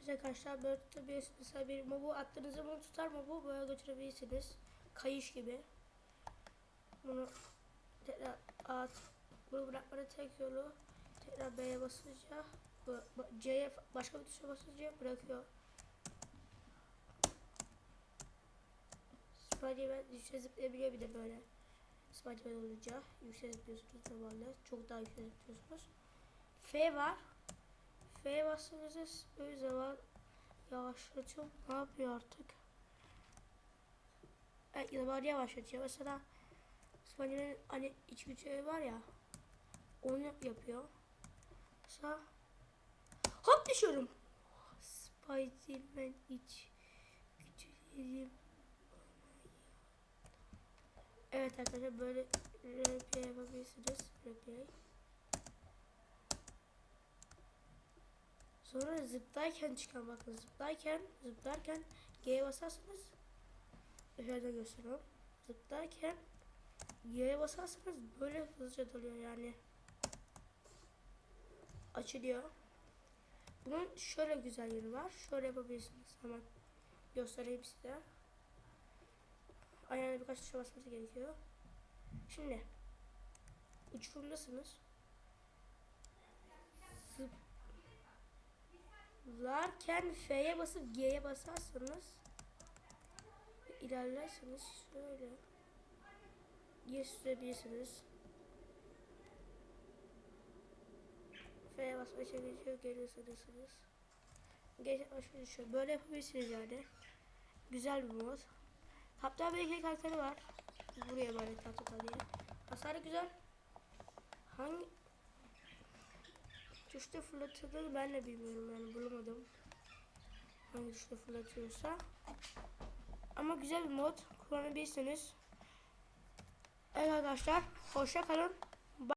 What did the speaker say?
Bize arkadaşlar böyle tutabilirsiniz. Mesela bir mobu attığınızda bunu tutar mobu böyle götürebilirsiniz. Kayış gibi. Bunu tekrar at. Bunu bırakmanın tek yolu tekrar B'ye basınca C'ye başka bir tuşa basınca bırakıyor. Spiderman yüksek zıplayabiliyor bir de böyle. Spiderman olunca yüksek zıplıyorsunuz normalde. Çok daha yüksek zıplıyorsunuz. F var. F bastığınızda böyle zaman yavaşlatıyor. Ne yapıyor artık? Evet zaman yavaşlatıyor. Mesela Spiderman'in hani iç gücü var ya. Onu yapıyor. Mesela hop düşüyorum. Spiderman iç gücü Evet arkadaşlar böyle replay yapabilirsiniz. Replay. Sonra zıplarken çıkan bakın zıplarken zıplarken G'ye basarsanız şöyle gösteriyorum. Zıplarken G'ye basarsanız böyle hızlıca doluyor yani. Açılıyor. Bunun şöyle güzel yeri var. Şöyle yapabilirsiniz. Hemen göstereyim size. Ayağına birkaç tuşa basması gerekiyor. Şimdi uçurumdasınız. Zıplarken F'ye basıp G'ye basarsanız ilerlerseniz şöyle G sürebilirsiniz. F'ye basmaya çalışıyor, geri ısınırsınız. Geri başa düşüyor. Böyle yapabilirsiniz yani. Güzel bir mod. Hatta belki karakteri var. Buraya böyle tatlı diye. Hasarı güzel. Hangi tuşta fırlatılır ben de bilmiyorum yani bulamadım. Hangi tuşta fırlatıyorsa. Ama güzel bir mod kullanabilirsiniz. Evet arkadaşlar hoşça kalın.